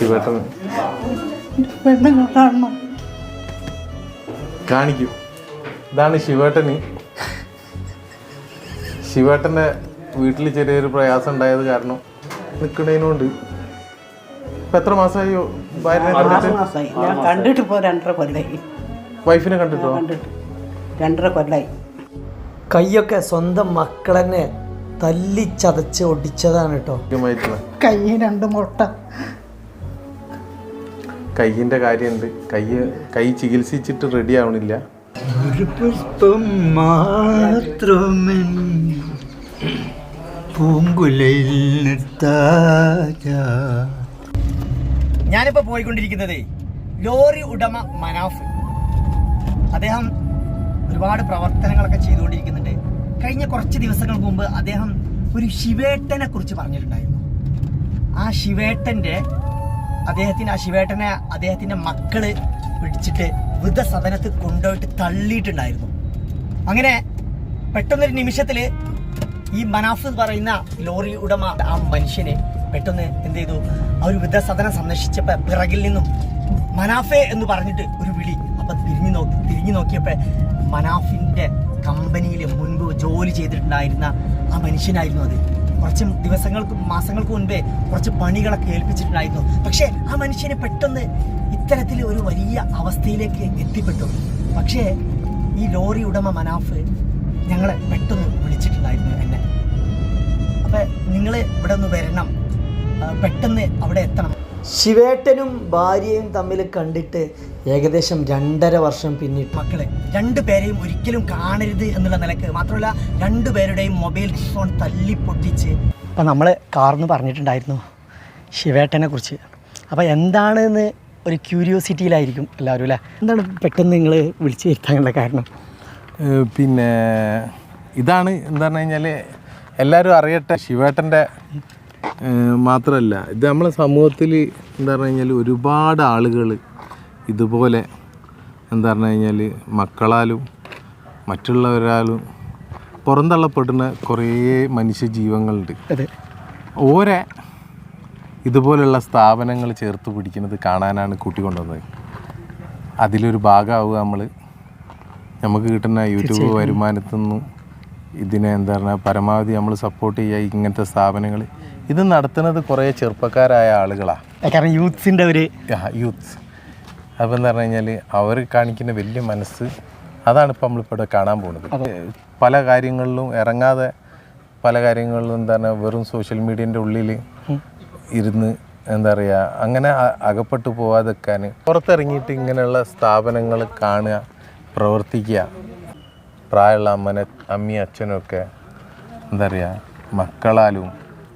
ശിവേട്ടൻ പെണ്ണുങ്ങൾ കാണണം. കാണിക്കും. ഇതാണ് ശിവേട്ടന്. ശിവേട്ടന്റെ വീട്ടിൽ ചെറിയൊരു പ്രയാസം ഉണ്ടായത് കാരണം നിൽക്കണതിനുണ്ട് ഇപ്പം എത്ര മാസമായോ ഭാര്യനെ കണ്ടിട്ട്? മാസമായി. ഞാൻ കണ്ടിട്ട് ഇപ്പോൾ രണ്ടര കൊല്ലായി. വൈഫിനെ കണ്ടിട്ടോ? കണ്ടിട്ട്. രണ്ടര കൊല്ലായി. കൈയൊക്കെ സ്വന്തം മക്കളെന്നെ തല്ലിച്ചതച്ച് ഒടിച്ചതാണ് കേട്ടോ. കൈ രണ്ട് മുട്ട. കയ്യിന്റെ കാര്യമുണ്ട്. കൈ കൈ ചികിത്സിച്ചിട്ട് റെഡി ആവണില്ല. ഒരു പുഷ്പം മാത്രമേ പൂങ്കുലയിൽ ഞാനിപ്പോൾ പോയിക്കൊണ്ടിരിക്കുന്നത് ലോറി ഉടമ മനാഫ്. അദ്ദേഹം ഒരുപാട് പ്രവർത്തനങ്ങളൊക്കെ ചെയ്തുകൊണ്ടിരിക്കുന്നുണ്ട്. കഴിഞ്ഞ കുറച്ച് ദിവസങ്ങൾക്ക് മുമ്പ് അദ്ദേഹം ഒരു ശിവേട്ടനെ കുറിച്ച് പറഞ്ഞിട്ടുണ്ടായിരുന്നു. ആ ശിവേട്ടന്റെ അദ്ദേഹത്തിന് ആ ശിവേട്ടനെ അദ്ദേഹത്തിന്റെ മക്കൾ പിടിച്ചിട്ട് വൃദ്ധസദനത്ത് കൊണ്ടുപോയിട്ട് തള്ളിയിട്ടുണ്ടായിരുന്നു. അങ്ങനെ പെട്ടെന്നൊരു നിമിഷത്തിൽ ഈ മനാഫ് പറയുന്ന ലോറി ഉടമ ആ മനുഷ്യനെ പെട്ടെന്ന് എന്ത് ചെയ്തു? ആ ഒരു വൃദ്ധസദനം സന്ദർശിച്ചപ്പോ പിറകിൽ നിന്നും മനാഫെ എന്ന് പറഞ്ഞിട്ട് ഒരു വിളി അപ്പൊ തിരിഞ്ഞു നോക്കി തിരിഞ്ഞു നോക്കിയപ്പോ മനാഫിന്റെ കമ്പനിയിൽ മുൻപ് ജോലി ചെയ്തിട്ടുണ്ടായിരുന്ന ആ മനുഷ്യനായിരുന്നു അത്. കുറച്ച് ദിവസങ്ങൾക്ക് മാസങ്ങൾക്ക് മുൻപേ കുറച്ച് പണികളൊക്കെ ഏൽപ്പിച്ചിട്ടുണ്ടായിരുന്നു. പക്ഷേ ആ മനുഷ്യനെ പെട്ടെന്ന് ഇത്തരത്തിൽ ഒരു വലിയ അവസ്ഥയിലേക്ക് എത്തിപ്പെട്ടു. പക്ഷേ ഈ ലോറി ഉടമ മനാഫ് ഞങ്ങളെ പെട്ടെന്ന് വിളിച്ചിട്ടുണ്ടായിരുന്നു എന്നെ. അപ്പം നിങ്ങൾ ഇവിടെ ഒന്ന് വരണം. പെട്ടെന്ന് അവിടെ എത്തണം. ശിവേട്ടനും ഭാര്യയും തമ്മിൽ കണ്ടിട്ട് ഏകദേശം രണ്ടര വർഷം പിന്നിട്ട്. മക്കളെ രണ്ടു പേരെയും ഒരിക്കലും കാണരുത് എന്നുള്ള നിലയ്ക്ക് മാത്രമല്ല രണ്ടുപേരുടെയും മൊബൈൽ ഫോൺ തല്ലി പൊട്ടിച്ച് അപ്പം നമ്മൾ കാർന്ന് പറഞ്ഞിട്ടുണ്ടായിരുന്നു ശിവേട്ടനെ കുറിച്ച് അപ്പോൾ എന്താണെന്ന് ഒരു ക്യൂരിയോസിറ്റിയിലായിരിക്കും എല്ലാവരും അല്ലേ? എന്താണ് പെട്ടെന്ന് നിങ്ങൾ വിളിച്ചു വരുത്താനുള്ള കാരണം? പിന്നെ ഇതാണ് എന്താ പറഞ്ഞു കഴിഞ്ഞാൽ എല്ലാവരും അറിയട്ടെ ശിവേട്ടന്റെ മാത്രമല്ല ഇത് നമ്മളെ സമൂഹത്തിൽ എന്താ പറഞ്ഞു കഴിഞ്ഞാൽ ഒരുപാട് ആളുകൾ ഇതുപോലെ എന്താ പറഞ്ഞു കഴിഞ്ഞാൽ മക്കളാലും മറ്റുള്ളവരാലും പുറന്തള്ളപ്പെടുന്ന കുറേ മനുഷ്യജീവങ്ങളുണ്ട്. അതെ. ഓരെ ഇതുപോലുള്ള സ്ഥാപനങ്ങൾ ചേർത്ത് പിടിക്കുന്നത് കാണാനാണ് കൂട്ടിക്കൊണ്ടുവന്നത് അതിലൊരു ഭാഗമാവുക നമ്മൾ നമുക്ക് കിട്ടുന്ന യൂട്യൂബ് വരുമാനത്തിൽ നിന്നും ഇതിനെ എന്താ പറയുക പരമാവധി നമ്മൾ സപ്പോർട്ട് ചെയ്യുക ഇങ്ങനത്തെ സ്ഥാപനങ്ങൾ ഇത് നടത്തുന്നത് കുറേ ചെറുപ്പക്കാരായ ആളുകളാണ് കാരണം യൂത്ത്സിന്റെ ഒരു യൂത്ത്സ് അപ്പോൾ എന്ന് പറഞ്ഞു കഴിഞ്ഞാൽ അവർ കാണിക്കുന്ന വലിയ മനസ്സ് അതാണ് ഇപ്പം നമ്മളിപ്പോൾ ഇവിടെ കാണാൻ പോകുന്നത്. പല കാര്യങ്ങളിലും ഇറങ്ങാതെ പല കാര്യങ്ങളിലും എന്താ പറയുക വെറും സോഷ്യൽ മീഡിയന്റെ ഉള്ളിൽ ഇരുന്ന് എന്താ പറയുക അങ്ങനെ അകപ്പെട്ടു പോവാതെക്കാൻ പുറത്തിറങ്ങിയിട്ട് ഇങ്ങനെയുള്ള സ്ഥാപനങ്ങൾ കാണുക പ്രവർത്തിക്കുക പ്രായമുള്ള അമ്മനെ അമ്മയും അച്ഛനും ഒക്കെ എന്താ പറയുക മക്കളാലും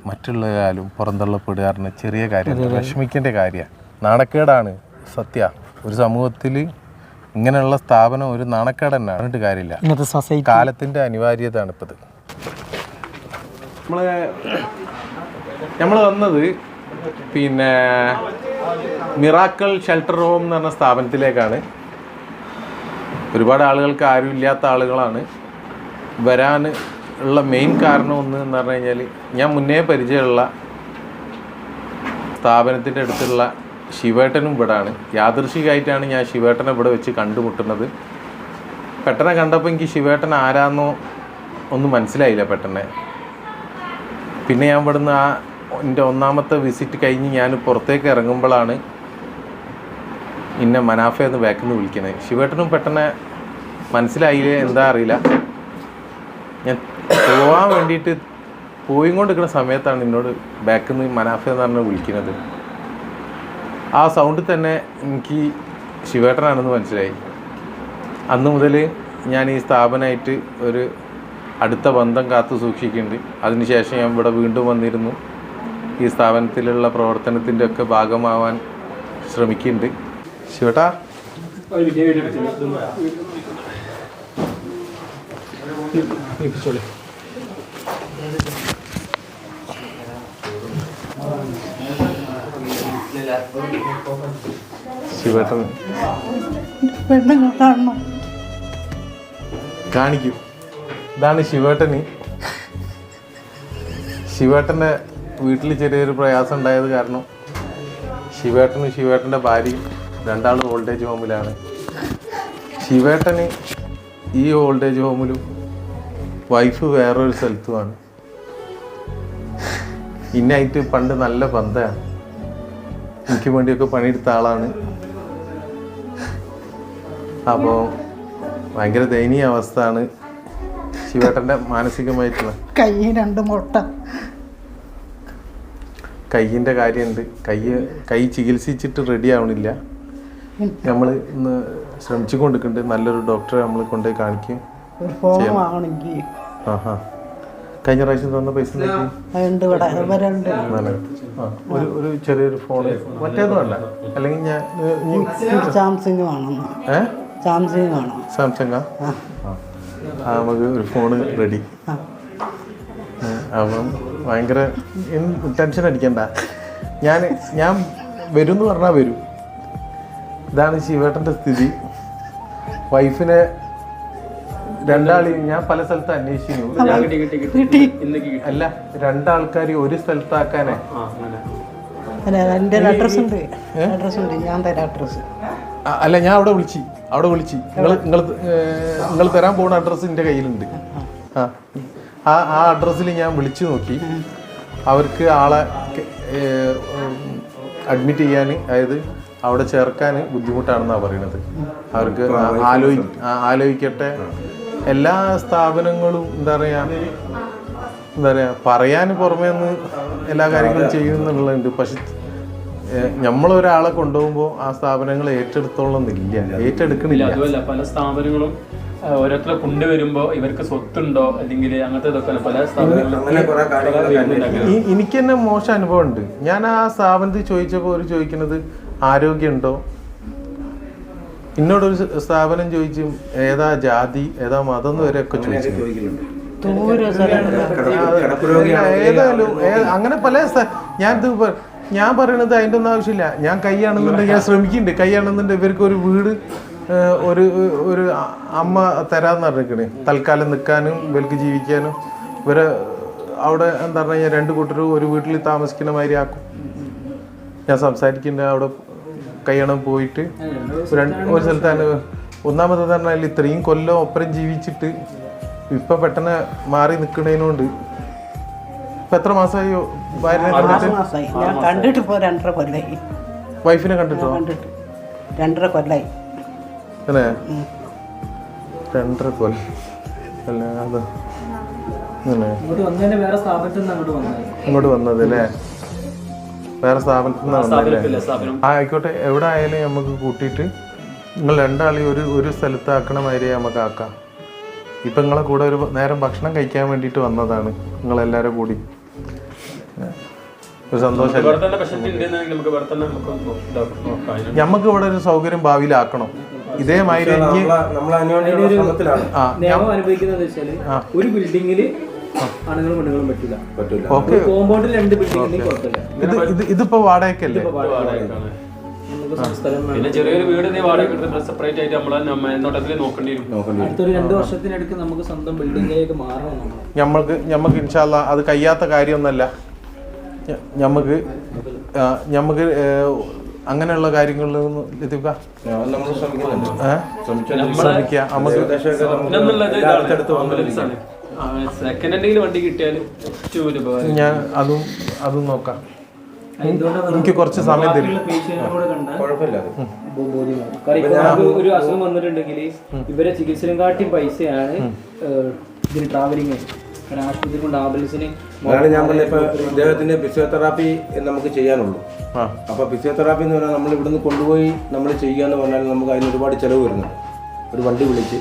മറ്റുള്ളവരാലും പുറന്തള്ളപ്പെടുക പറഞ്ഞ ചെറിയ കാര്യം വിഷമിക്കേണ്ട കാര്യമാണ് നാണക്കേടാണ്. സത്യ. ഒരു സമൂഹത്തിൽ ഇങ്ങനെയുള്ള സ്ഥാപനം ഒരു നാണക്കേട് തന്നെ പറഞ്ഞിട്ട് കാര്യമില്ല. കാലത്തിന്റെ അനിവാര്യതയാണ് ഇപ്പത്. നമ്മൾ നമ്മൾ വന്നത് പിന്നെ മിറാക്കൾ ഷെൽട്ടർ ഹോം എന്ന് പറഞ്ഞ സ്ഥാപനത്തിലേക്കാണ്. ഒരുപാട് ആളുകൾക്ക് ആരും ഇല്ലാത്ത ആളുകളാണ്. വരാൻ ഉള്ള മെയിൻ കാരണം ഒന്ന് എന്ന് പറഞ്ഞു കഴിഞ്ഞാൽ ഞാൻ മുന്നേ പരിചയമുള്ള സ്ഥാപനത്തിന്റെ അടുത്തുള്ള ശിവേട്ടനും ഇവിടാണ്. യാദൃശികമായിട്ടാണ് ഞാൻ ശിവേട്ടനെ ഇവിടെ വെച്ച് കണ്ടുമുട്ടുന്നത്. പെട്ടെന്ന് കണ്ടപ്പോൾ എനിക്ക് ശിവേട്ടൻ ആരാന്നോ ഒന്നും മനസ്സിലായില്ല പെട്ടെന്ന്. പിന്നെ ഞാൻ ഇവിടുന്ന് ആ എന്റെ ഒന്നാമത്തെ വിസിറ്റ് കഴിഞ്ഞ് ഞാൻ പുറത്തേക്ക് ഇറങ്ങുമ്പോഴാണ് ഇന്നെ മനാഫ എന്ന് ബാക്കിൽ നിന്ന് വിളിക്കുന്നത് ശിവേട്ടനും പെട്ടെന്ന് മനസ്സിലായില്ലേ എന്താ അറിയില്ല. ഞാൻ പോവാൻ വേണ്ടിയിട്ട് പോയി കൊണ്ടിരിക്കുന്ന സമയത്താണ് നിന്നോട് ബാക്കിൽ നിന്ന് മനാഫ എന്ന് പറഞ്ഞ് വിളിക്കുന്നത്. ആ സൗണ്ട് തന്നെ എനിക്ക് ശിവേട്ടനാണെന്ന് മനസ്സിലായി. അന്ന് മുതൽ ഞാൻ ഈ സ്ഥാപനമായിട്ട് ഒരു അടുത്ത ബന്ധം കാത്തു സൂക്ഷിക്കുന്നുണ്ട്. അതിനുശേഷം ഞാൻ ഇവിടെ വീണ്ടും വന്നിരുന്നു. ഈ സ്ഥാപനത്തിലുള്ള പ്രവർത്തനത്തിന്റെ ഒക്കെ ഭാഗമാവാൻ ശ്രമിക്കുന്നുണ്ട്. ശിവട്ടാ. ശിവേട്ടൻ പെണ്ണുങ്ങൾ കാണിക്കും. ഇതാണ് ശിവേട്ടന്. ശിവേട്ടന്റെ വീട്ടിൽ ചെറിയൊരു പ്രയാസം ഉണ്ടായത് കാരണം ശിവേട്ടനും ശിവേട്ടന്റെ ഭാര്യയും രണ്ടാളും ഓൾഡേജ് ഹോമിലാണ് ശിവേട്ടന് ഈ ഓൾഡേജ് ഹോമിലും വൈഫ് വേറൊരു സ്ഥലത്തുമാണ്. ഇന്നായിട്ട് പണ്ട് നല്ല ബന്ധമാണ് എനിക്ക് വേണ്ടിയൊക്കെ പണിയെടുത്ത ആളാണ്. അപ്പോൾ ഭയങ്കര ദയനീയ അവസ്ഥയാണ് ശിവേട്ടന്റെ മാനസികമായിട്ടുള്ള. കൈ രണ്ട് മുട്ട. കൈയിന്റെ കാര്യമുണ്ട്. കൈ കൈ ചികിത്സിച്ചിട്ട് റെഡി ആവണില്ല. നമ്മൾ ഇന്ന് ശ്രമിച്ചു കൊണ്ടിരിക്കുന്നുണ്ട് നല്ലൊരു ഡോക്ടറെ നമ്മൾ കൊണ്ടുപോയി കാണിക്കും ആഹാ. കഴിഞ്ഞ പ്രാവശ്യം തന്ന പൈസ ഉണ്ട് ഇവിടെ ഇവരുണ്ട് ഒരു ഒരു ചെറിയൊരു ഫോൺ. മറ്റേതും അല്ല. അല്ലെങ്കിൽ ഞാൻ സാംസങ് വേണം. ഏ? സാംസങ് വേണം. സാംസങ് ആ. നമുക്ക് ഒരു ഫോൺ റെഡി. അപ്പം ഭയങ്കര ടെൻഷൻ അടിക്കണ്ട. ഞാൻ ഞാൻ വരും എന്ന് പറഞ്ഞാൽ വരും. ഇതാണ് ശിവേട്ടന്റെ സ്ഥിതി. വൈഫിനെ രണ്ടാളെയും ഞാൻ പല സ്ഥലത്ത് അന്വേഷിക്കുന്നു അല്ല രണ്ടാൾക്കാർ ഒരു സ്ഥലത്താക്കാനേ. അല്ല എന്റെ അഡ്രസ്സ് ഉണ്ട് അഡ്രസ്സ് ഉണ്ട് ഞാൻ തരാം അഡ്രസ്സ്. അല്ല ഞാൻ അവിടെ വിളിച്ചു. അവിടെ വിളിച്ചു. നിങ്ങൾ നിങ്ങൾ നിങ്ങൾ തരാൻ പോകുന്ന അഡ്രസ്സ് എന്റെ കയ്യിലുണ്ട്. ആ. ആ ആ അഡ്രസ്സിൽ ഞാൻ വിളിച്ചു നോക്കി. അവർക്ക് ആളെ അഡ്മിറ്റ് ചെയ്യാൻ അതായത് അവിടെ ചേർക്കാൻ ബുദ്ധിമുട്ടാണെന്നാണ് പറയുന്നത് അവർക്ക് ആലോചി ആലോചിക്കട്ടെ എല്ലാ സ്ഥാപനങ്ങളും എന്താ പറയുക എന്താ പറയുക പറയാൻ പുറമേ നിന്ന് എല്ലാ കാര്യങ്ങളും ചെയ്യുന്നുള്ളതുണ്ട്. പക്ഷെ നമ്മളൊരാളെ കൊണ്ടുപോകുമ്പോൾ ആ സ്ഥാപനങ്ങൾ ഏറ്റെടുത്തോളന്നില്ല ഏറ്റെടുക്കണില്ല. അതുമല്ല. പല സ്ഥാപനങ്ങളും ഓരോരുത്തരെ കൊണ്ടുവരുമ്പോ ഇവർക്ക് സ്വത്തുണ്ടോ അല്ലെങ്കിൽ അങ്ങനത്തെ ഇതൊക്കെ പല സ്ഥാപനങ്ങളിലും എനിക്ക് തന്നെ മോശം അനുഭവം ഉണ്ട് ഞാൻ ആ സ്ഥാപനത്തിൽ ചോദിച്ചപ്പോൾ ഒരു ചോദിക്കുന്നത് ആരോഗ്യമുണ്ടോ? എന്നോടൊരു സ് സ്ഥാപനം ചോദിച്ചും ഏതാ ജാതി ഏതാ മതം എന്ന് വരെയൊക്കെ ചോദിച്ചു. ദൂരെ സ്ഥലം. ഏതായാലും അങ്ങനെ പല ഞാൻ ഞാൻ പറയണത് അതിന്റെ ഒന്നും ആവശ്യമില്ല. ഞാൻ കൈയാണെന്നുണ്ടെങ്കിൽ ഞാൻ ശ്രമിക്കുന്നുണ്ട്. കൈയാണെന്നുണ്ടെങ്കിൽ ഇവർക്ക് ഒരു വീട് ഒരു ഒരു അമ്മ തരാന്ന് പറഞ്ഞിരിക്കണേ. തൽക്കാലം നിൽക്കാനും ഇവർക്ക് ജീവിക്കാനും. ഇവർ അവിടെ എന്താ പറഞ്ഞാൽ രണ്ട് കൂട്ടരും ഒരു വീട്ടിൽ താമസിക്കുന്ന മാതിരി ആക്കും. ഞാൻ സംസാരിക്കുന്നുണ്ട്. അവിടെ കൈയണം പോയിട്ട് ഒരു സ്ഥലത്താണ് ഒന്നാമത് പറഞ്ഞാൽ ഇത്രയും കൊല്ലം ഒപ്പരം ജീവിച്ചിട്ട് ഇപ്പൊ പെട്ടെന്ന് മാറി നിൽക്കണേനോണ്ട് ഇപ്പൊ എത്ര മാസമായി ഞാൻ കണ്ടിട്ട് ഇപ്പോൾ രണ്ടര കൊല്ലായി. വൈഫിനെ കണ്ടിട്ടോ? കണ്ടിട്ട്. രണ്ടര കൊല്ലായി. അല്ലേ? രണ്ടര കൊല്ലം. അല്ലേ? അത് ഇങ്ങോട്ട് വന്നത് അല്ലേ? വേറെ സ്ഥാപനത്തിൽ ആയിക്കോട്ടെ. എവിടെ ആയാലും നമുക്ക് കൂട്ടിയിട്ട് നിങ്ങൾ രണ്ടാളെയും ഒരു ഒരു സ്ഥലത്താക്കണ മാതിരി നമുക്ക് ആക്കാം. ഇപ്പം നിങ്ങളെ കൂടെ ഒരു നേരം ഭക്ഷണം കഴിക്കാൻ വേണ്ടിയിട്ട് വന്നതാണ് നിങ്ങളെല്ലാവരും കൂടി. ഒരു സന്തോഷം. നമുക്ക് ഇവിടെ ഒരു സൗകര്യം ഭാവിയിലാക്കണം. ഇതേമാതിരി എനിക്ക് ആ ഒരു ബിൽഡിങ്ങിൽ ആണുങ്ങളും പെണ്ണുങ്ങളും പറ്റില്ല ഓക്കെ. കോമ്പൗണ്ടിൽ രണ്ട് ബിൽഡിംഗ് ഇത് ഇത് ഇതിപ്പോ വാടകയ്ക്കല്ലേ. നമുക്ക് പിന്നെ ചെറിയൊരു വീട് നീ വാടക എടുത്ത് സെപ്പറേറ്റ് ആയിട്ട് നമ്മളെ മേൽനോട്ടത്തിൽ നോക്കേണ്ടി വരും. അടുത്തൊരു രണ്ട് വർഷത്തിനടുക്ക് നമുക്ക് സ്വന്തം ബിൽഡിംഗിലേക്ക് മാറണം നമ്മൾക്ക് ഞമ്മക്ക് ഞമ്മക്ക് ഇൻഷാല്ല അത് കഴിയാത്ത കാര്യമൊന്നല്ല. നമുക്ക് ഞമ്മക്ക് ആ, ഞമ്മക്ക് ഏ, അങ്ങനെയുള്ള കാര്യങ്ങളിലൊന്നും എത്തിക്കുക ശ്രമിക്കുക. നമുക്ക് ആണ്. സെക്കൻഡ് ഹാൻഡിൽ വണ്ടി കിട്ടിയാൽ ഏറ്റവും ഒരു ഉപകാരം. ഞാൻ അതും അതും നോക്കാം. എനിക്ക് കുറച്ച് സമയം തരും. ഒരു അസുഖം വന്നിട്ടുണ്ടെങ്കിൽ ഇവരെ ചികിത്സയിലും കാട്ടി പൈസയാണ് ഇതിന് ട്രാവലിംഗ് ആശുപത്രി കൊണ്ട് ആംബുലൻസിന് അതാണ് ഞാൻ പറഞ്ഞ ഇപ്പൊ ഇദ്ദേഹത്തിന്റെ ഫിസിയോതെറാപ്പി നമുക്ക് ചെയ്യാനുള്ളൂ. അപ്പൊ ഫിസിയോതെറാപ്പി എന്ന് പറഞ്ഞാൽ നമ്മൾ ഇവിടുന്ന് കൊണ്ടുപോയി നമ്മൾ ചെയ്യുക എന്ന് പറഞ്ഞാൽ നമുക്ക് അതിന് ഒരുപാട് ചിലവ് വരുന്നുണ്ട്. ഒരു വണ്ടി വിളിച്ച്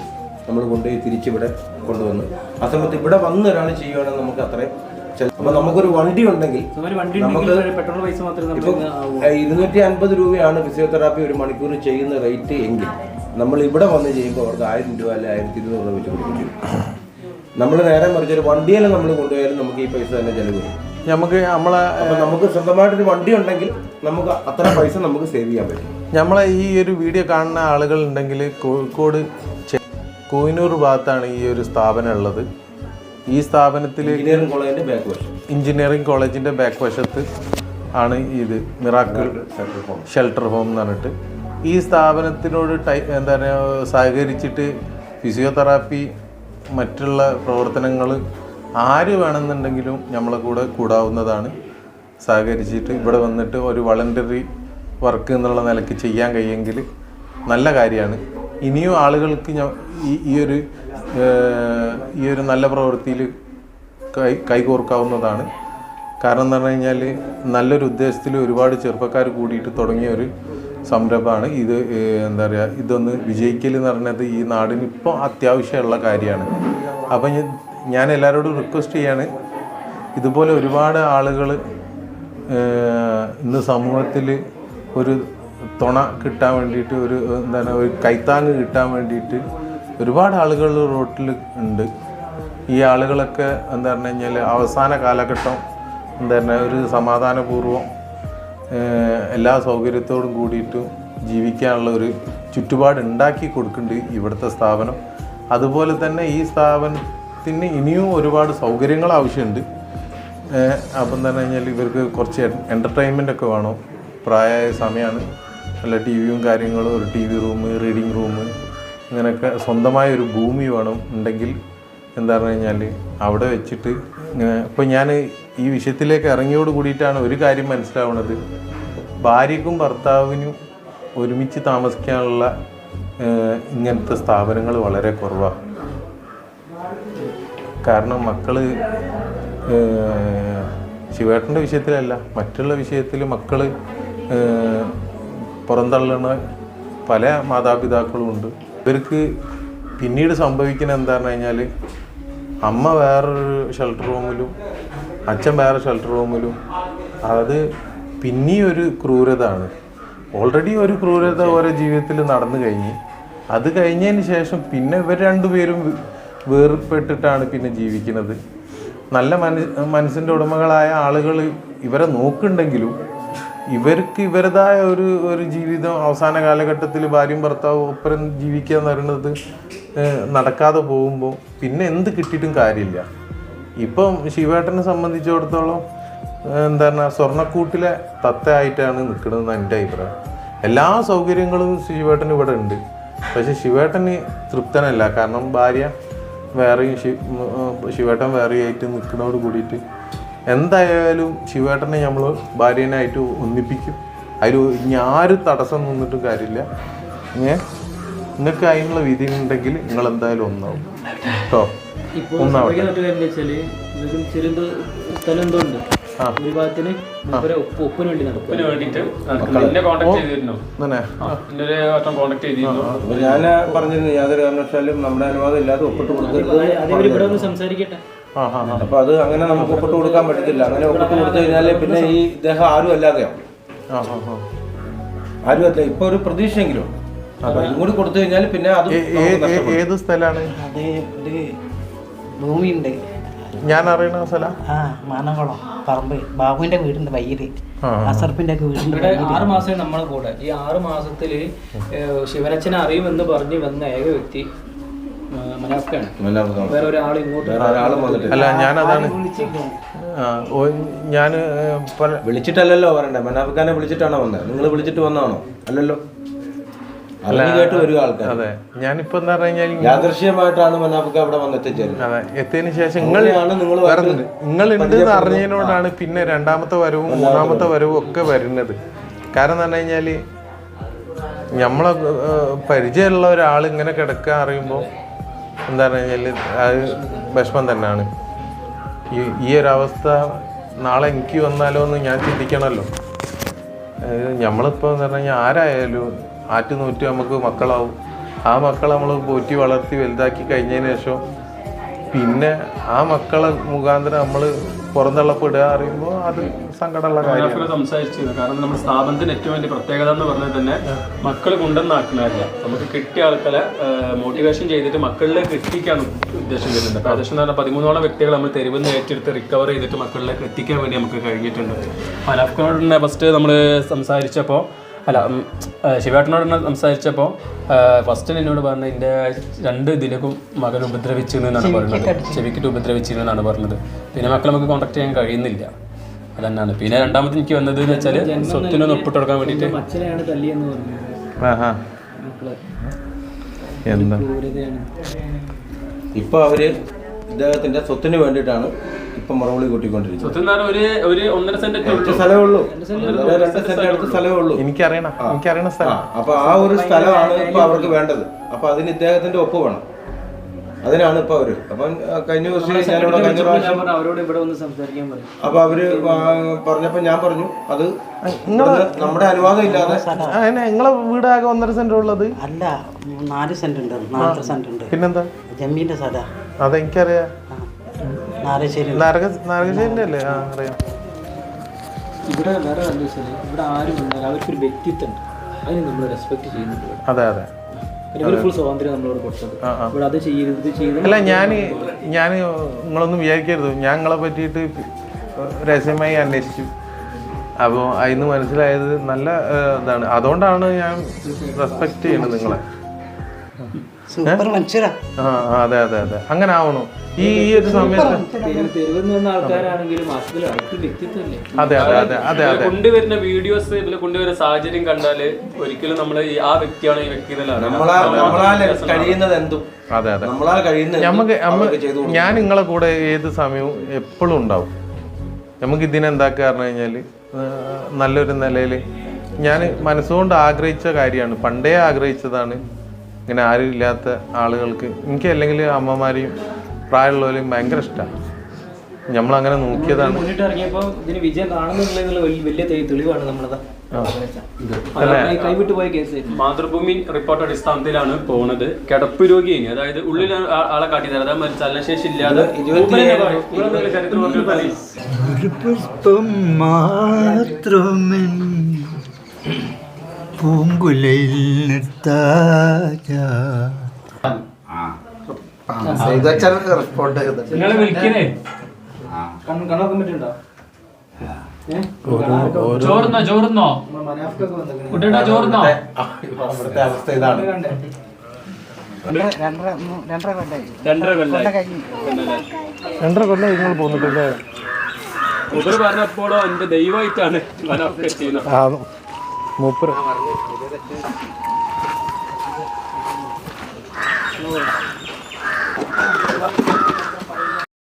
നമ്മൾ കൊണ്ടുപോയി തിരിച്ച് ഇവിടെ കൊണ്ടുവന്ന് ആ സമയത്ത് ഇവിടെ വന്ന് ഒരാൾ ചെയ്യുകയാണെങ്കിൽ നമുക്ക് അത്രയും അപ്പൊ നമുക്കൊരു വണ്ടി ഉണ്ടെങ്കിൽ നമുക്ക് ഇപ്പം ഇരുന്നൂറ്റി അൻപത് രൂപയാണ് ഫിസിയോതെറാപ്പി ഒരു മണിക്കൂർ ചെയ്യുന്ന റേറ്റ് എങ്കിൽ നമ്മൾ ഇവിടെ വന്ന് ചെയ്യുമ്പോൾ അവർക്ക് ആയിരം രൂപ അല്ലെ ആയിരത്തി ഇരുന്നൂറ് രൂപ വെച്ച് കൊടുക്കും നമ്മൾ നേരെ മറിച്ച് ഒരു വണ്ടിയെല്ലാം നമ്മൾ കൊണ്ടുപോയാലും നമുക്ക് ഈ പൈസ തന്നെ ചെലവ് വരും. നമുക്ക് നമ്മളെ അപ്പൊ നമുക്ക് സ്വന്തമായിട്ടൊരു വണ്ടി ഉണ്ടെങ്കിൽ നമുക്ക് അത്ര പൈസ നമുക്ക് സേവ് ചെയ്യാൻ പറ്റും. നമ്മളെ ഈ ഒരു വീഡിയോ കാണുന്ന ആളുകൾ ഉണ്ടെങ്കിൽ കോഴിക്കോട് കോഹിനൂർ ഭാഗത്താണ് ഈ ഒരു സ്ഥാപനം ഉള്ളത് ഈ സ്ഥാപനത്തിൽ എഞ്ചിനീയറിംഗ് കോളേജിന്റെ ബാക്ക് വശം. എഞ്ചിനീയറിംഗ് കോളേജിന്റെ ബാക്ക് വശത്ത് ആണ് ഇത്. മിറാക്കിൾ ഷെൽട്ടർ ഹോം എന്ന് പറഞ്ഞിട്ട്. ഈ സ്ഥാപനത്തിനോട് ടൈ എന്താ പറയുക സഹകരിച്ചിട്ട് ഫിസിയോതെറാപ്പി മറ്റുള്ള പ്രവർത്തനങ്ങൾ ആര് വേണമെന്നുണ്ടെങ്കിലും നമ്മളെ കൂടെ കൂടാവുന്നതാണ്. സഹകരിച്ചിട്ട് ഇവിടെ വന്നിട്ട് ഒരു വളണ്ടറി വർക്ക് എന്നുള്ള നിലയ്ക്ക് ചെയ്യാൻ കഴിയുമെങ്കിൽ നല്ല കാര്യമാണ്. ഇനിയും ആളുകൾക്ക് ഞാൻ ഈ ഒരു ഈ ഒരു നല്ല പ്രവൃത്തിയിൽ കൈ കൈകോർക്കാവുന്നതാണ്. കാരണം എന്ന് പറഞ്ഞു കഴിഞ്ഞാൽ നല്ലൊരു ഉദ്ദേശത്തിൽ ഒരുപാട് ചെറുപ്പക്കാർ കൂടിയിട്ട് തുടങ്ങിയ ഒരു സംരംഭമാണ്. ഇത് എന്താ പറയുക ഇതൊന്ന് വിജയിക്കൽ എന്ന് പറഞ്ഞത് ഈ നാടിന് ഇപ്പോൾ അത്യാവശ്യമുള്ള കാര്യമാണ്. അപ്പം ഞാൻ എല്ലാവരോടും റിക്വസ്റ്റ് ചെയ്യാണ് ഇതുപോലെ ഒരുപാട് ആളുകൾ ഇന്ന് സമൂഹത്തിൽ ഒരു തുണ കിട്ടാൻ വേണ്ടിയിട്ട് ഒരു എന്താണ് ഒരു കൈത്താങ് കിട്ടാൻ വേണ്ടിയിട്ട് ഒരുപാട് ആളുകൾ റോട്ടിൽ ഉണ്ട്. ഈ ആളുകളൊക്കെ എന്താ പറഞ്ഞു കഴിഞ്ഞാൽ അവസാന കാലഘട്ടം എന്താ പറഞ്ഞാൽ ഒരു സമാധാനപൂർവം എല്ലാ സൗകര്യത്തോടും കൂടിയിട്ടും ജീവിക്കാനുള്ള ഒരു ചുറ്റുപാട് ഉണ്ടാക്കി കൊടുക്കുന്നുണ്ട് ഇവിടുത്തെ സ്ഥാപനം. അതുപോലെ തന്നെ ഈ സ്ഥാപനത്തിന് ഇനിയും ഒരുപാട് സൗകര്യങ്ങൾ ആവശ്യമുണ്ട്. അപ്പം പറഞ്ഞു കഴിഞ്ഞാൽ ഇവർക്ക് കുറച്ച് എന്റർടൈൻമെന്റ് ഒക്കെ വേണം. പ്രായമായ സമയമാണ് നല്ല ടി വിയും കാര്യങ്ങളും ഒരു T V room reading room ഇങ്ങനെയൊക്കെ സ്വന്തമായ ഒരു ഭൂമി വേണം ഉണ്ടെങ്കിൽ എന്താ പറഞ്ഞു കഴിഞ്ഞാൽ അവിടെ വെച്ചിട്ട് ഇങ്ങനെ ഇപ്പം ഞാൻ ഈ വിഷയത്തിലേക്ക് ഇറങ്ങിയോട് കൂടിയിട്ടാണ് ഒരു കാര്യം മനസ്സിലാവുന്നത് ഭാര്യക്കും ഭർത്താവിനും ഒരുമിച്ച് താമസിക്കാനുള്ള ഇങ്ങനത്തെ സ്ഥാപനങ്ങൾ വളരെ കുറവാണ് കാരണം മക്കൾ ശിവേട്ടന്റെ വിഷയത്തിലല്ല മറ്റുള്ള വിഷയത്തിൽ മക്കൾ പുറന്തള്ളുന്ന പല മാതാപിതാക്കളും ഉണ്ട്. ഇവർക്ക് പിന്നീട് സംഭവിക്കുന്നത് എന്താണെന്ന് കഴിഞ്ഞാൽ അമ്മ വേറൊരു ഷെൽട്ടർ റൂമിലും അച്ഛൻ വേറെ ഷെൽട്ടർ റൂമിലും അത് ഒരു ക്രൂരത ആണ് ഓൾറെഡി ഒരു ക്രൂരത ഓരോ ജീവിതത്തിൽ നടന്നു കഴിഞ്ഞ്. അത് കഴിഞ്ഞതിന് ശേഷം പിന്നെ ഇവർ രണ്ടുപേരും വേർപെട്ടിട്ടാണ് പിന്നെ ജീവിക്കുന്നത്. നല്ല മനസ് മനസ്സിന്റെ ഉടമകളായ ആളുകൾ ഇവരെ നോക്കുന്നുണ്ടെങ്കിലും ഇവർക്ക് ഇവരുടേതായ ഒരു ഒരു ജീവിതം അവസാന കാലഘട്ടത്തിൽ ഭാര്യയും ഭർത്താവും ഒപ്പരം ജീവിക്കുക എന്ന് പറയുന്നത് നടക്കാതെ പോകുമ്പോൾ പിന്നെ എന്ത് കിട്ടിയിട്ടും കാര്യമില്ല. ഇപ്പം ശിവേട്ടനെ സംബന്ധിച്ചിടത്തോളം ഏഹ്, എന്താ പറഞ്ഞാൽ സ്വർണക്കൂട്ടിലെ തത്തയായിട്ടാണ് നിൽക്കുന്നത് എന്റെ അഭിപ്രായം. എല്ലാ സൗകര്യങ്ങളും ശിവേട്ടന് ഇവിടെ ഉണ്ട്. പക്ഷേ ശിവേട്ടന് തൃപ്തനല്ല. കാരണം ഭാര്യ വേറെയും ശിവേട്ടൻ വേറെയായിട്ട് നിൽക്കുന്നതോട് കൂടിയിട്ട് എന്തായാലും ശിവേട്ടനെ നമ്മൾ ഭാര്യനായിട്ട് ഒന്നിപ്പിക്കും. അതിൽ ഇനി ആരും തടസ്സം നിന്നിട്ടും കാര്യമില്ല. ഏ? നിങ്ങൾക്ക് അതിനുള്ള വിധി ഉണ്ടെങ്കിൽ നിങ്ങൾ എന്തായാലും ഒന്നാവും. കേട്ടോ? ഞാൻ പറഞ്ഞിരുന്നു യാതൊരു കാരണവശാലും നമ്മുടെ അനുവാദം ഇല്ലാതെ ഒപ്പിട്ട് കൊടുക്കരുത് ഒന്ന് സംസാരിക്കട്ടെ. അപ്പൊ അത് അങ്ങനെ നമുക്ക് ഒപ്പിട്ട് കൊടുക്കാൻ പറ്റത്തില്ല. അങ്ങനെ ഒപ്പിട്ട് കൊടുത്തു കഴിഞ്ഞാൽ പിന്നെ ഈ ഇദ്ദേഹം ആരും അല്ലാതെയാവും ആരും അല്ല ഇപ്പൊ ഒരു പ്രതീക്ഷയെങ്കിലും. അപ്പൊ ഇതും കൂടി കൊടുത്തു കഴിഞ്ഞാൽ പിന്നെ അത് ഏത് സ്ഥലമാണ് ഭൂമിയുണ്ട്. ഞാൻ അറിയണ സ്ഥലം? ആ മാനകുളം പറമ്പ്. ബാബുവിന്റെ വീടിന്റെ ആ. അസർപ്പിന്റെ ഒക്കെ ഇവിടെ ആറ് മാസം നമ്മളെ കൂടെ. ഈ ആറ് മാസത്തിൽ ശിവനച്ഛനെ അറിയുമെന്ന് പറഞ്ഞ് വന്ന ഏക വ്യക്തി അല്ല ഞാനതാണ്. ആ ഓ ഞാൻ വിളിച്ചിട്ടല്ലല്ലോ പറയണ്ടേ? മനാഫിക്കാനെ വിളിച്ചിട്ടാണോ വന്നത് നിങ്ങൾ വിളിച്ചിട്ട് വന്നാണോ? അല്ലല്ലോ. അതെ. ഞാനിപ്പോ എന്താ പറഞ്ഞു കഴിഞ്ഞാൽ യാദൃശ്യമായിട്ടാണ് മനാഫിക്ക അവിടെ വന്ന് എത്തിച്ചേരുന്നത് അതെ എത്തിയതിനു ശേഷം നിങ്ങൾ നിങ്ങൾ ഉണ്ട് എന്ന് അറിഞ്ഞതിനോടാണ് പിന്നെ രണ്ടാമത്തെ വരവും മൂന്നാമത്തെ വരവും. ഒക്കെ വരുന്നത്. കാരണം എന്ന് പറഞ്ഞു കഴിഞ്ഞാൽ നമ്മളെ പരിചയമുള്ള ഒരാൾ ഇങ്ങനെ കിടക്കുക അറിയുമ്പോൾ എന്താ പറഞ്ഞു കഴിഞ്ഞാൽ അത് വിഷമം തന്നെയാണ്. ഈ ഈ ഒരു അവസ്ഥ നാളെ എനിക്ക് വന്നാലോ എന്ന് ഞാൻ ചിന്തിക്കണമല്ലോ. നമ്മളിപ്പോൾ എന്ന് പറഞ്ഞു കഴിഞ്ഞാൽ ആരായാലും ആറ്റു നൂറ്റ് നമുക്ക് മക്കളാവും. ആ മക്കളെ നമ്മൾ പോറ്റി വളർത്തി വലുതാക്കി കഴിഞ്ഞതിന് ശേഷം പിന്നെ ആ മക്കളെ മുഖാന്തരം നമ്മൾ പുറന്തള്ളപ്പെടുക അറിയുമ്പോൾ അത് സങ്കടമുള്ള കാര്യം സംസാരിച്ചിരുന്നു. കാരണം നമ്മുടെ സ്ഥാപനത്തിന് ഏറ്റവും വലിയ പ്രത്യേകത എന്ന് പറഞ്ഞാൽ തന്നെ മക്കൾ കൊണ്ടുവന്നാക്കുന്നതല്ല. നമുക്ക് കിട്ടിയ ആൾക്കാരെ മോട്ടിവേഷൻ ചെയ്തിട്ട് മക്കളിലേക്ക് എത്തിക്കാൻ ഉദ്ദേശം വരുന്നുണ്ട് ഏകദേശം എന്ന് പറഞ്ഞാൽ പതിമൂന്നോളം വ്യക്തികൾ നമ്മൾ തെരുവിൽ നിന്ന് ഏറ്റെടുത്ത് റിക്കവർ ചെയ്തിട്ട് മക്കളിലേക്ക് എത്തിക്കാൻ വേണ്ടി നമുക്ക് കഴിഞ്ഞിട്ടുണ്ട്. മനാഫിനോട് ഫസ്റ്റ് നമ്മൾ സംസാരിച്ചപ്പോൾ അല്ല ശിവേട്ടനോട് സംസാരിച്ചപ്പോൾ ഫസ്റ്റ് എന്നോട് പറഞ്ഞത് എന്റെ രണ്ട് ഇതിലേക്കും മകൻ ഉപദ്രവിച്ചു എന്നാണ് പറഞ്ഞത്. ചെവിക്കിട്ട് ഉപദ്രവിച്ചു എന്നാണ് പറഞ്ഞത്. പിന്നെ മക്കളെ നമുക്ക് കോൺടാക്ട് ചെയ്യാൻ കഴിയുന്നില്ല. അതന്നാണ്. പിന്നെ രണ്ടാമത് എനിക്ക് വന്നത് എന്ന് വെച്ചാൽ സ്വത്തിനൊന്ന് ഒപ്പിട്ട് കൊടുക്കാൻ വേണ്ടിയിട്ട് എന്താ? ഇപ്പൊ അവർ ഇദ്ദേഹത്തിന്റെ സ്വത്തിന് വേണ്ടിയിട്ടാണ് ഇപ്പൊ മറുപടി കൂട്ടിക്കൊണ്ടിരിക്കുന്നത്. സ്ഥലമേ ഉള്ളൂ. രണ്ട് സെന്റ് അടുത്ത സ്ഥലമേ ഉള്ളൂ. എനിക്കറിയണം എനിക്കറിയണ ആ സ്ഥലം അപ്പൊ ആ ഒരു സ്ഥലമാണ് ഇപ്പൊ അവർക്ക് വേണ്ടത്. അപ്പൊ അതിന് ഇദ്ദേഹത്തിന്റെ ഒപ്പ് വേണം. അതിനാണ് ഇപ്പൊ അവർ. അപ്പം കഴിഞ്ഞ ദിവസം ഞാനിവിടെ കഴിഞ്ഞ ഞാൻ പ്രാവശ്യം അവരോട് അപ്പൊ അവർ പറഞ്ഞപ്പോ ഞാൻ പറഞ്ഞു അത് നമ്മുടെ അനുവാദം ഇല്ലാതെ നിങ്ങളെ വീടാകെ ഒന്നര സെന്റ് ഉള്ളത്. അല്ല നാല് സെന്റ് ഉണ്ട് നാല് സെന്റ് ഉണ്ട്. പിന്നെന്താ? ജമ്മീന്റെ സ്ഥല അതെനിക്കറിയാം. നരക അല്ലേ ആ അറിയാം. ഇവിടെ വേറെ എന്താ വെച്ചാൽ ഇവിടെ ആരും വന്നാൽ അവർക്കൊരു വ്യക്തിത്വം ഉണ്ട് അതിന് നമ്മൾ റെസ്പെക്ട് ചെയ്യുന്നുണ്ട് അതെ അതെ. അല്ല ഞാൻ ഞാൻ നിങ്ങളൊന്നും വിചാരിക്കരുത്. ഞാൻ നിങ്ങളെ പറ്റിയിട്ട് രഹസ്യമായി അന്വേഷിച്ചു. അപ്പോൾ അതിന് മനസ്സിലായത് നല്ല ഇതാണ്. അതുകൊണ്ടാണ് ഞാൻ റെസ്പെക്ട് ചെയ്യുന്നത് നിങ്ങളെ. സൂപ്പർ മനുഷ്യരാ. ആ ആ, അതെ അതെ അതെ. അങ്ങനെ ആവണു. ഈ ഈ ഒരു സമയത്ത് ആൾക്കാരാണെങ്കിലും വ്യക്തിത്വമല്ലേ അതെ അതെ അതെ അതെ അതെ. കൊണ്ടുവരുന്ന വീഡിയോസ് ഇതിൽ കൊണ്ടുവരുന്ന സാഹചര്യം കണ്ടാൽ ഒരിക്കലും നമ്മൾ ആ വ്യക്തിയാണ് ഈ വ്യക്തി നമ്മളാൽ കഴിയുന്നത് എന്തും. അതെ അതെ. നമ്മളാൽ കഴിയുന്നത് നമുക്ക് ഞാൻ നിങ്ങളെ കൂടെ ഏത് സമയവും എപ്പോഴും ഉണ്ടാവും. നമുക്ക് ഇതിനെന്താക്കുക പറഞ്ഞു കഴിഞ്ഞാൽ നല്ലൊരു നിലയിൽ ഞാൻ മനസ്സുകൊണ്ട് ആഗ്രഹിച്ച കാര്യമാണ്. പണ്ടേ ആഗ്രഹിച്ചതാണ്. ഇങ്ങനെ ആരും ഇല്ലാത്ത ആളുകൾക്ക് എനിക്ക് അല്ലെങ്കിൽ അമ്മമാരെയും പ്രായമുള്ളവരെയും ഭയങ്കര ഇഷ്ടമാണ് നമ്മളങ്ങനെ നോക്കിയതാണ്. മുന്നിട്ട് ഇറങ്ങിയപ്പോ ഇതിന് വിജയം കാണുന്നുള്ള വലിയ തെളി- തെളിവാണ് നമ്മളത്. കൈവിട്ട് പോയ കേസ് മാതൃഭൂമി റിപ്പോർട്ട് അടിസ്ഥാനത്തിലാണ് പോണത്. കിടപ്പ് രോഗിയാണ് അതായത് ഉള്ളിൽ ആളെ കാട്ടിയത് അതായത് ചലനശേഷി ഇല്ലാതെ പൂങ്കുലയിൽ നിർത്താജാ കുട്ടിയുടെ അവസ്ഥ ഇതാണ്. രണ്ടര കൊല്ലം നിങ്ങൾ പോന്നിട്ടില്ലേ പറഞ്ഞപ്പോഴോ എന്റെ ദൈവമായിട്ടാണ് ചെയ്യുന്നത്. ആ മൂപ്പര്